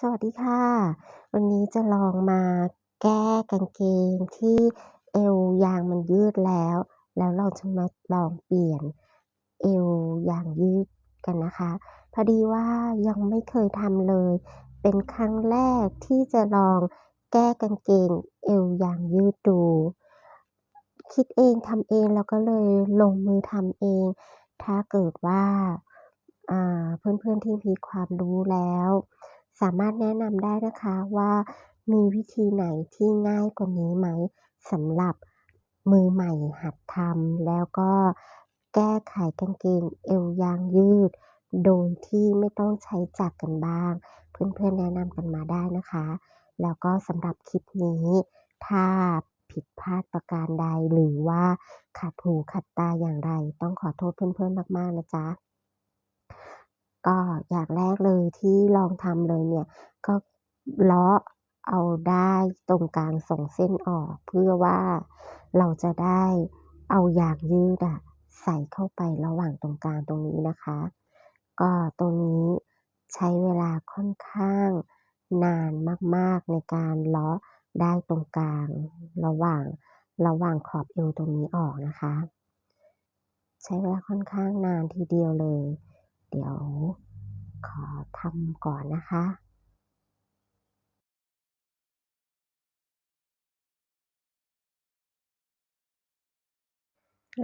สวัสดีค่ะ วันนี้จะลองมาแก้กางเกงที่เอวยางมันยืดแล้ว แล้วเราจะมาลองเปลี่ยนเอวยางยืดกันนะคะ พอดีว่ายังไม่เคยทำเลย เป็นครั้งแรกที่จะลองแก้กางเกงเอวยางยืดดู คิดเองทำเองแล้วก็เลยลงมือทำเอง ถ้าเกิดว่าอ่าเพื่อนๆที่มีความรู้แล้ว สามารถแนะนำได้นะคะว่ามีวิธีไหนที่ง่ายกว่านี้ไหมสำหรับมือใหม่หัดทำแล้วก็แก้ไขกางเกงเอวยางยืด โดยที่ไม่ต้องใช้จักรกันบ้าง เพื่อนๆแนะนำกันมาได้นะคะ แล้วก็สำหรับคลิปนี้ ถ้าผิดพลาดประการใดหรือว่าขัดหูขัดตาอย่างไร ต้องขอโทษเพื่อนๆมากๆนะจ๊ะ ก็อย่างแรกเลยที่ลองทำเลยเนี่ย ก็เลาะเอาได้ตรงกลาง2เส้นออก เพื่อว่าเราจะได้เอายางยืดอะใส่เข้าไประหว่างตรงกลางตรงนี้นะคะ ก็ตรงนี้ใช้เวลาค่อนข้างนานมากๆในการเลาะด้ตรงกลางระหว่างระหว่างขอบเอวตรงนี้ออกนะคะ ใช้เวลาค่อนข้างนานทีเดียวเลย เดี๋ยวขอทำก่อนนะคะ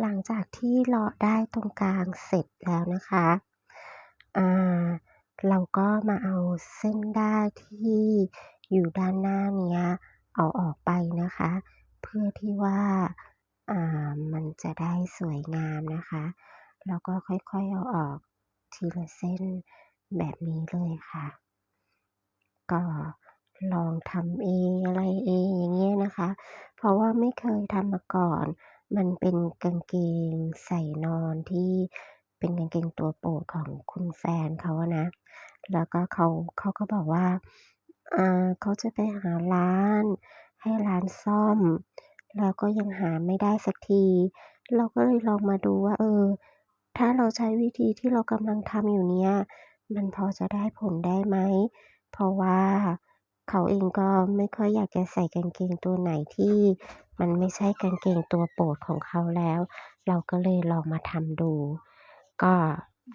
หลังจากที่เลาะด้ตรงกลางเสร็จแล้วนะคะ อ่า เราก็มาเอาเส้นได้ที่อยู่ด้านหน้าเนี้ย เอาออกไปนะคะ เพื่อที่ว่า อ่า มันจะได้สวยงามนะคะ แล้วก็ค่อยๆเอาออก ทีละเส้นแบบนี้เลยค่ะ ก็ลองทำเองอะไรเองอย่างเงี้ยนะคะ เพราะว่าไม่เคยทำมาก่อน มันเป็นกางเกงใส่นอนที่เป็นกางเกงตัวโปรดของคุณแฟนเขาอะนะ แล้วก็เขาเขาก็บอกว่าอ่าเขาจะไปหาร้าน ให้ร้านซ่อม แล้วก็ยังหาไม่ได้สักที เราก็เลยลองมาดูว่า เออ ถ้าเราใช้วิธีที่เรากำลังทำอยู่เนี้ยมันพอจะได้ผลได้ไหม เพราะว่าเขาเองก็ไม่ค่อยอยากจะใส่กางเกงตัวไหนที่ มันไม่ใช่กางเกงตัวโปรดของเขาแล้ว เราก็เลยลองมาทำดู ก็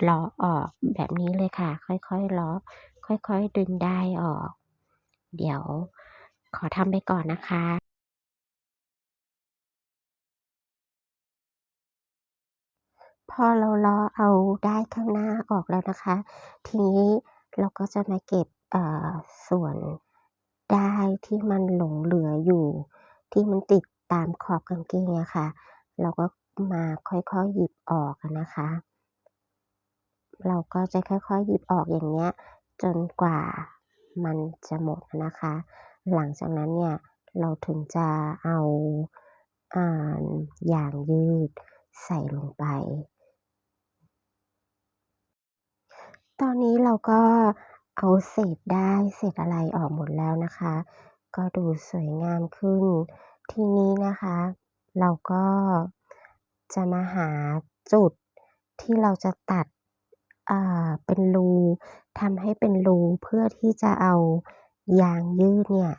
ลาะออกแบบนี้เลยค่ะ ค่อยๆลาะค่อยๆดึงได้ออก เดี๋ยวขอทำไปก่อนนะคะ พอเราลาะเอาได้ข้างหน้าออกแล้วนะคะ ทีนี้เราก็จะมาเก็บส่วนได้ที่มันหลงเหลืออยู่ ที่มันติดตามขอบกางเกงอะค่ะ เราก็มาค่อยๆหยิบออกนะคะ เราก็จะค่อยๆหยิบออกอย่างเงี้ย จนกว่ามันจะหมดนะคะ หลังจากนั้นเนี่ยเราถึงจะเอาอ่ายางยืดใส่ลงไป ตอนนี้เราก็เอาเศษด้เศษอะไรออกหมดแล้วนะคะ ก็ดูสวยงามขึ้น ทีนี้นะคะ เราก็จะมาหาจุดที่เราจะตัดอ่าเป็นรูทำให้เป็นรูเพื่อที่จะเอายางยืดเนี่ย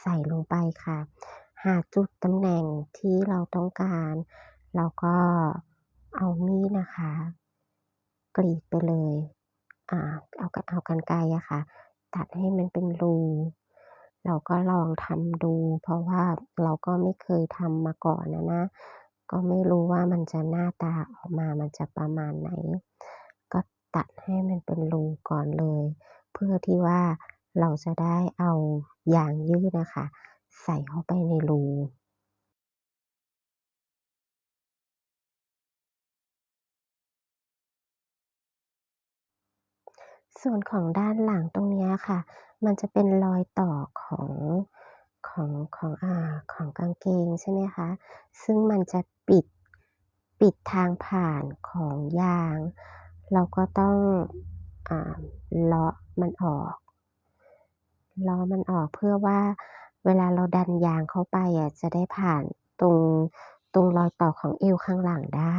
ใส่ลงไปค่ะ หาจุดตำแหน่งที่เราต้องการแล้วก็เอามีดนะคะ กรีดไปเลย เอากเอากรรไกรอะค่ะ ตัดให้มันเป็นรูเราก็ลองทำดู เพราะว่าเราก็ไม่เคยทำมาก่อนอะนะ ก็ไม่รู้ว่ามันจะหน้าตาออกมามันจะประมาณไหน ก็ตัดให้มันเป็นรูก่อนเลย เพื่อที่ว่าเราจะได้เอายางยืดอะคะ ใส่เข้าไปในรู ส่วนของด้านหลังตรงนี้ค่ะ มันจะเป็นรอยต่อของของของอ่าของกางเกงใช่ไหมคะ ซึ่งมันจะปิดปิดทางผ่านของยาง เราก็ต้องอ่าเลาะมันออกเลาะมันออกเพื่อว่าเวลาเราดันยางเข้าไปอะจะได้ผ่านตรงตรงรอยต่อของเอวข้างหลังได้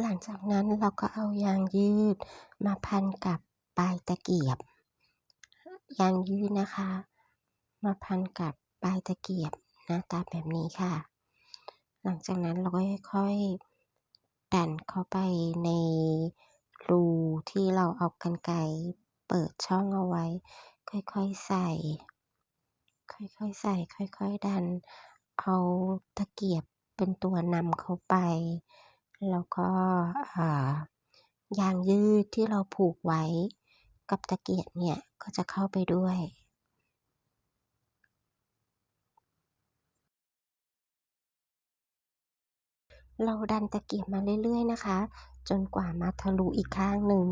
หลังจากนั้นเราก็เอายางยืดมาพันกับปลายตะเกียบ ยางยืดนะคะ มาพันกับปลายตะเกียบหน้าตาแบบนี้ค่ะ หลังจากนั้นเราก็ค่อยๆดันเข้าไปในรูที่เราเอากรรไกรเปิดช่องเอาไว้ ค่อยๆใส่ ค่อยๆใส่ ค่อยๆดัน เอาตะเกียบเป็นตัวนำเข้าไป แล้วก็ยางยืดที่เราผูกไว้กับตะเกียบเนี่ยก็จะเข้าไปด้วย เราดันตะเกียบมาเรื่อยๆนะคะ จนกว่ามาทะลุอีกข้างหนึ่ง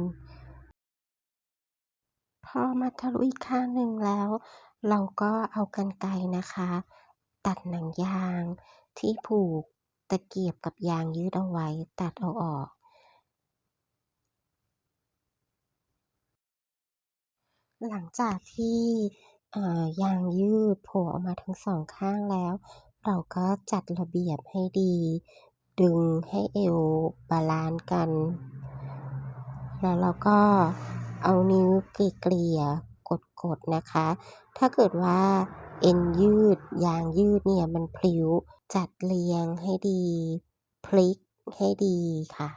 พอมาทะลุอีกข้างหนึ่งแล้ว เราก็เอากรรไกนะคะ ตัดหนังยางที่ผูก ตะเกียบกับยางยืดเอาไว้ตัดเอาออก หลังจากที่ยางยืดโผล่ออกมาทั้งสองข้างแล้ว เราก็จัดระเบียบให้ดี ดึงให้เอวบาลานซ์กัน แล้วเราก็เอานิ้วเกลี่ยกดๆนะคะ ถ้าเกิดว่า เอ็นยืด ยางยืดเนี่ยมันพลิ้ว จัดเรียงให้ดี พลิกให้ดีค่ะ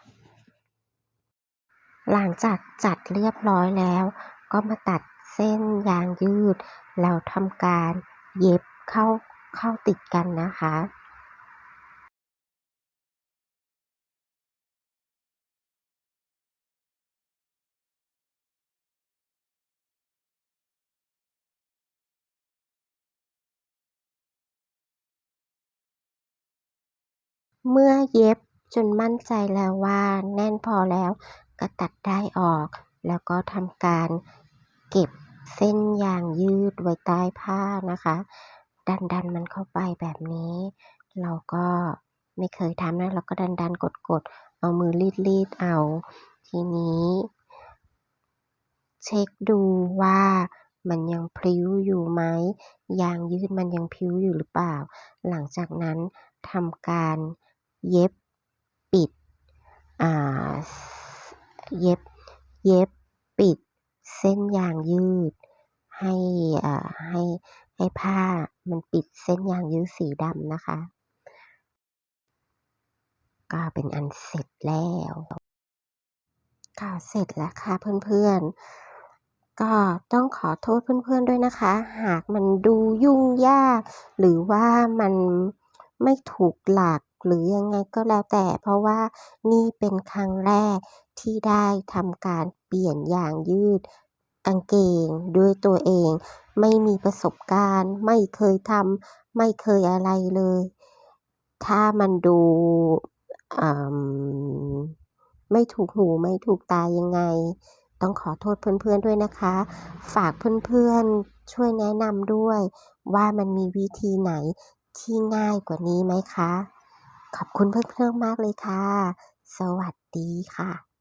หลังจากจัดเรียบร้อยแล้ว ก็มาตัดเส้นยางยืด แล้วทำการเย็บเข้าเข้าติดกันนะคะ เมื่อเย็บจนมั่นใจแล้วว่าแน่นพอแล้ว ก็ตัดได้ออก แล้วก็ทำการเก็บเส้นยางยืดไว้ใต้ผ้านะคะ ดันดันมันเข้าไปแบบนี้ เราก็ไม่เคยทำนะ เราก็ดันดันกดกดเอามือรีดรีดเอา ทีนี้ เช็คดูว่ามันยังพลิ้วอยู่ไหมยางยืดมันยังพลิ้วอยู่หรือเปล่า หลังจากนั้นทำการ เย็บ ปิด อ่า เย็บ เย็บ ปิด เส้นยางยืด ให้ อ่า ให้ ให้ผ้ามันปิดเส้นยางยืดสีดำนะคะ ก็เป็นอันเสร็จแล้วก็เสร็จแล้วค่ะเพื่อนๆ ก็ต้องขอโทษเพื่อนๆด้วยนะคะ หากมันดูยุ่งยาก หรือว่ามันไม่ถูกหลัก หรือยังไงก็แล้วแต่ เพราะว่านี่เป็นครั้งแรกที่ได้ทำการเปลี่ยนยางยืดกางเกงด้วยตัวเอง ไม่มีประสบการณ์ ไม่เคยทำไม่เคยอะไรเลย ถ้ามันดูไม่ถูกหูไม่ถูกตายังไง ต้องขอโทษเพื่อนๆด้วยนะคะ ฝากเพื่อนๆช่วยแนะนำด้วย ว่ามันมีวิธีไหนที่ง่ายกว่านี้ไหมคะ ขอบคุณเพื่อนๆมากเลยค่ะ สวัสดีค่ะ